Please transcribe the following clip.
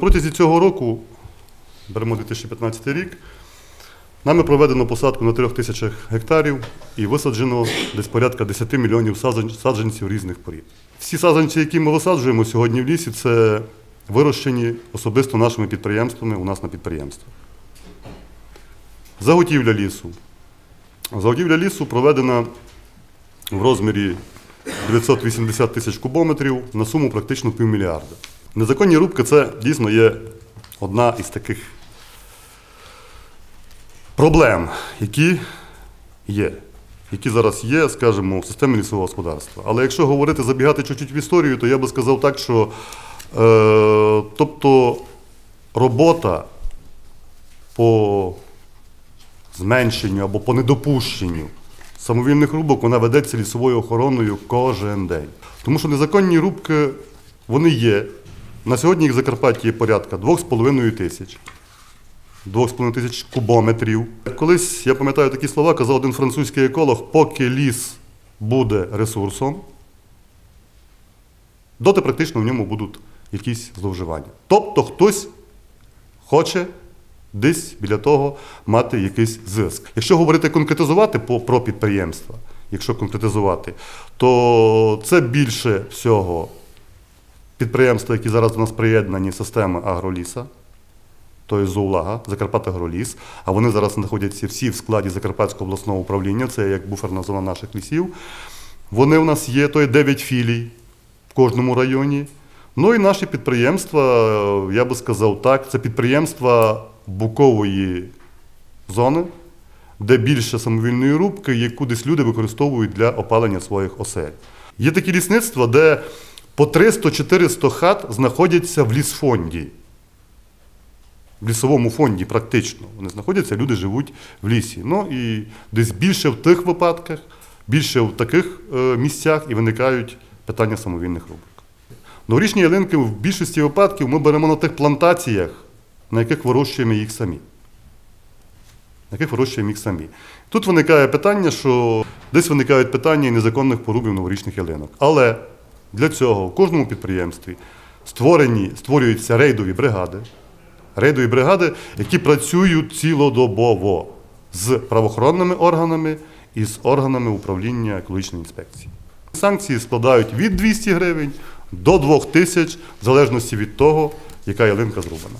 Протязі цього року, беремо 2015 рік, нами проведено посадку на трьох тисячах гектарів і висаджено десь порядка 10 мільйонів саджанців різних порід. Всі саджанці, які ми висаджуємо сьогодні в лісі, це вирощені особисто нашими підприємствами у нас на підприємствах. Заготівля лісу. Заготівля лісу проведена в розмірі 980 тисяч кубометрів на суму практично півмільярда. Незаконні рубки це дійсно є одна із таких проблем, які є, які зараз є, скажімо, в системі лісового господарства. Але якщо говорити, забігати чуть-чуть в історію, то я би сказав так, що е, тобто робота по зменшенню або по недопущенню самовільних рубок вона ведеться лісовою охороною кожен день. Тому що незаконні рубки вони є. На сьогодні їх в Закарпатті є порядка 2,5 тисяч. 2,5 тисяч кубометрів. Колись, я пам'ятаю такі слова, казав один французький еколог, поки ліс буде ресурсом, доти практично в ньому будуть якісь зловживання. Тобто хтось хоче десь біля того мати якийсь зиск. Якщо говорити конкретизувати про підприємства, якщо конкретизувати, то це більше всього підприємства, які зараз до нас приєднані системи агроліса, тобто ЗОУЛАГа, Закарпатагроліс, а вони зараз знаходяться всі в складі Закарпатського обласного управління, це як буферна зона наших лісів. Вони у нас є, то є 9 філій в кожному районі. Ну і наші підприємства, я би сказав так, це підприємства букової зони, де більше самовільної рубки, яку десь люди використовують для опалення своїх осель. Є такі лісництва, де по 300-400 хат знаходяться в лісфонді. В лісовому фонді практично. Вони знаходяться, люди живуть в лісі. Ну і десь більше в тих випадках, більше в таких е, місцях і виникають питання самовільних рубок. Новорічні ялинки в більшості випадків ми беремо на тих плантаціях, на яких вирощуємо їх самі. На яких вирощуємо їх самі. Тут виникає питання, що десь виникають питання і незаконних порубів новорічних ялинок. Але для цього в кожному підприємстві створені, створюються рейдові бригади, рейдові бригади, які працюють цілодобово з правоохоронними органами і з органами управління екологічної інспекції. Санкції складають від 200 гривень до 2000 в залежності від того, яка ялинка зроблена.